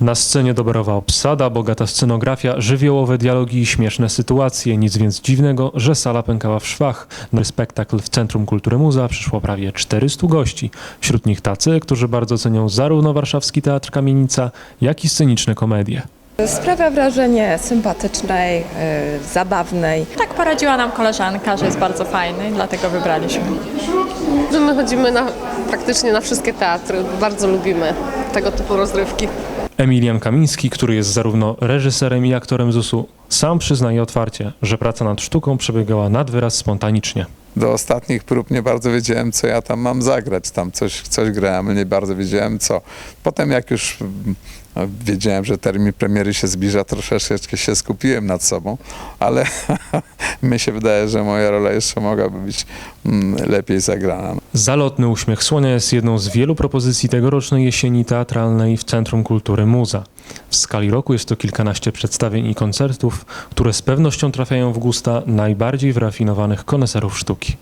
Na scenie dobrowa obsada, bogata scenografia, żywiołowe dialogi i śmieszne sytuacje. Nic więc dziwnego, że sala pękała w szwach. Na spektakl w Centrum Kultury Muza przyszło prawie 400 gości. Wśród nich tacy, którzy bardzo cenią zarówno warszawski teatr Kamienica, jak i sceniczne komedie. Sprawia wrażenie sympatycznej, y, zabawnej. Tak poradziła nam koleżanka, że jest bardzo fajny dlatego wybraliśmy. że my chodzimy na, praktycznie na wszystkie teatry. Bardzo lubimy tego typu rozrywki. Emilian Kamiński, który jest zarówno reżyserem i aktorem ZUS-u, sam przyznaje otwarcie, że praca nad sztuką przebiegała nad wyraz spontanicznie. do ostatnich prób nie bardzo wiedziałem, co ja tam mam zagrać. Tam coś, coś grałem, nie bardzo wiedziałem, co. Potem jak już mm, wiedziałem, że termin premiery się zbliża, troszeczkę się skupiłem nad sobą, ale mi się wydaje, że moja rola jeszcze mogłaby być mm, lepiej zagrana. Zalotny uśmiech słonia jest jedną z wielu propozycji tegorocznej jesieni teatralnej w Centrum Kultury Muza. W skali roku jest to kilkanaście przedstawień i koncertów, które z pewnością trafiają w gusta najbardziej wyrafinowanych koneserów sztuki.